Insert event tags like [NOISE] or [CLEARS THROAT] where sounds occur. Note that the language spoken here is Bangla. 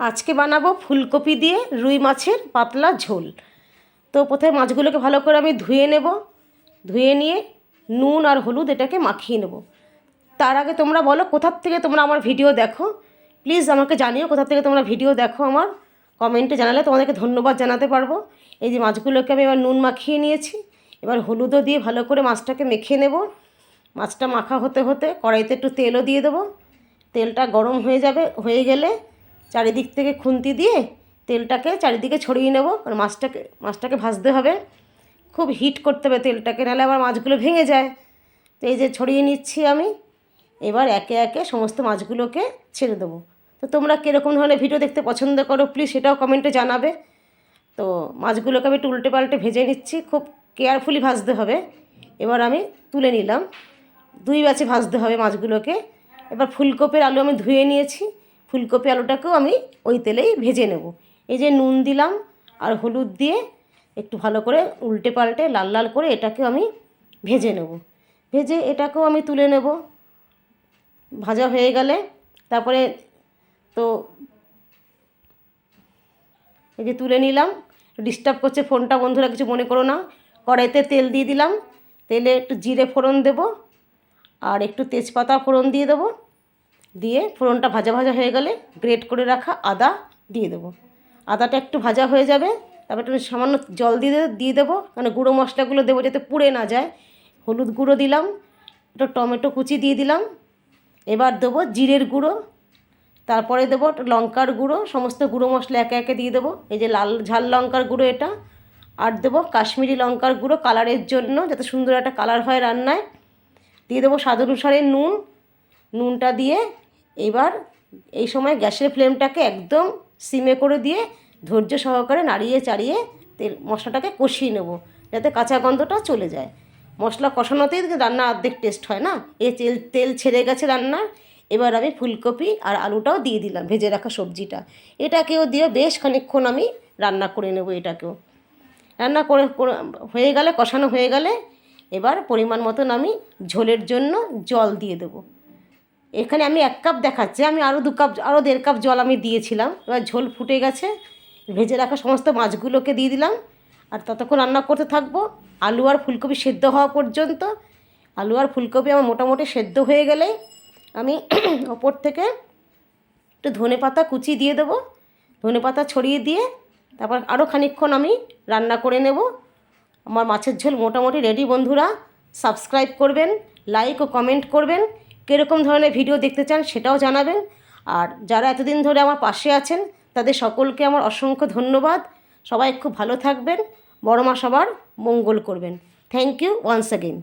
আজকে বানাবো ফুলকপি দিয়ে রুই মাছের পাতলা ঝোল। তো প্রথমে মাছগুলোকে ভালো করে আমি ধুয়ে নেব। ধুয়ে নিয়ে নুন আর হলুদ এটাকে মাখিয়ে নেব। তার আগে তোমরা বলো, কোথার থেকে তোমরা আমার ভিডিও দেখো? প্লিজ আমাকে জানিও কোথা থেকে তোমরা ভিডিও দেখো আমার। কমেন্টে জানালে তোমাদেরকে ধন্যবাদ জানাতে পারব। এই যে মাছগুলোকে আমি এবার নুন মাখিয়ে নিয়েছি। এবার হলুদও দিয়ে ভালো করে মাছটাকে মেখে নেব। মাছটা মাখা হতে হতে কড়াইতে একটু তেলও দিয়ে দেবো। তেলটা গরম হয়ে যাবে, হয়ে গেলে চারিদিক থেকে খুন্তি দিয়ে তেলটাকে চারিদিকে ছড়িয়ে নেব আর মাছটাকে মাছটাকে ভাজতে হবে। খুব হিট করতে হবে তেলটাকে, নাহলে আবার মাছগুলো ভেঙে যায়। তো এই যে ছড়িয়ে নিচ্ছি আমি, এবার একে একে সমস্ত মাছগুলোকে ছেড়ে দেবো। তো তোমরা কীরকম ধরনের ভিডিও দেখতে পছন্দ করো প্লিজ সেটাও কমেন্টে জানাবে। তো মাছগুলোকে আমি একটু উল্টে পাল্টে ভেজে নিচ্ছি, খুব কেয়ারফুলি ভাজতে হবে। এবার আমি তুলে নিলাম। দুই ব্যাচে ভাজতে হবে মাছগুলোকে। এবার ফুলকপির আলু আমি ধুয়ে নিয়েছি। ফুলকপি আলুটাকেও আমি ওই তেলেই ভেজে নেব। এই যে নুন দিলাম আর হলুদ দিয়ে একটু ভালো করে উল্টে পাল্টে লাল লাল করে এটাকেও আমি ভেজে নেব। ভেজে এটাকেও আমি তুলে নেব। ভাজা হয়ে গেলে তারপরে তো এই যে তুলে নিলাম। ডিস্টার্ব করছে ফোনটা বন্ধুরা কিছু মনে করো না। কড়াইতে তেল দিয়ে দিলাম। তেলে একটু জিরে ফোড়ন দেব। আর একটু তেজপাতা ফোড়ন দিয়ে দেবো। দিয়ে ফোড়নটা ভাজা ভাজা হয়ে গেলে গ্রেট করে রাখা আদা দিয়ে দেবো। আদাটা একটু ভাজা হয়ে যাবে, তারপর একটু সামান্য জল দিয়ে দিয়ে দেবো মানে গুঁড়ো মশলাগুলো দেবো যাতে পুড়ে না যায়। হলুদ গুঁড়ো দিলাম, একটু টমেটো কুচি দিয়ে দিলাম। এবার দেবো জিরের গুঁড়ো, তারপরে দেবো লঙ্কার গুঁড়ো, সমস্ত গুঁড়ো মশলা একে একে দিয়ে দেবো। এই যে লাল ঝাল লঙ্কার গুঁড়ো এটা, আর দেবো কাশ্মীরি লঙ্কার গুঁড়ো কালারের জন্য, যাতে সুন্দর একটা কালার হয় রান্নায়। দিয়ে দেবো স্বাদ অনুসারে নুন, নুনটা দিয়ে এবার এই সময় গ্যাসের ফ্লেমটাকে একদম সিমে করে দিয়ে ধৈর্য সহকারে নাড়িয়ে চাড়িয়ে তেল, মশলাটাকে কষিয়ে নেব, যাতে কাঁচা গন্ধটা চলে যায়। মশলা কষানোতেই রান্না অর্ধেক টেস্ট হয় না? এই তেল তেল ছেড়ে গেছে রান্নার। এবার আমি ফুলকপি আর আলুটাও দিয়ে দিলাম, ভেজে রাখা সবজিটা। এটাকেও দিয়ে বেশ খানিকক্ষণ আমি রান্না করে নেব এটাকেও। রান্না করে, হয়ে গেলে, কষানো হয়ে গেলে এবার পরিমাণ মতন আমি ঝোলের জন্য জল দিয়ে দেবো। এখানে আমি এক কাপ দেখাচ্ছি, আমি আরও দু কাপ আরও দেড় কাপ জল আমি দিয়েছিলাম। এবার ঝোল ফুটে গেছে, ভেজে রাখা সমস্ত মাছগুলোকে দিয়ে দিলাম। আর ততক্ষণ রান্না করতে থাকব। আলু আর ফুলকপি সেদ্ধ হওয়া পর্যন্ত। আলু আর ফুলকপি আমার মোটামুটি সেদ্ধ হয়ে গেলে আমি [CLEARS THROAT] ওপর থেকে একটু ধনে পাতা কুচি দিয়ে দেবো। ধনে পাতা ছড়িয়ে দিয়ে তারপর আরও খানিকক্ষণ আমি রান্না করে নেব। আমার মাছের ঝোল মোটামুটি রেডি বন্ধুরা। সাবস্ক্রাইব করবেন লাইক ও কমেন্ট করবেন। কীরকম ধরনের ভিডিও দেখতে চান সেটাও জানাবেন। আর যারা এতদিন ধরে আমার পাশে আছেন, তাদের সকলকে আমার অসংখ্য ধন্যবাদ। সবাই খুব ভালো থাকবেন। বড়মা সবার মঙ্গল করবেন। Thank you once again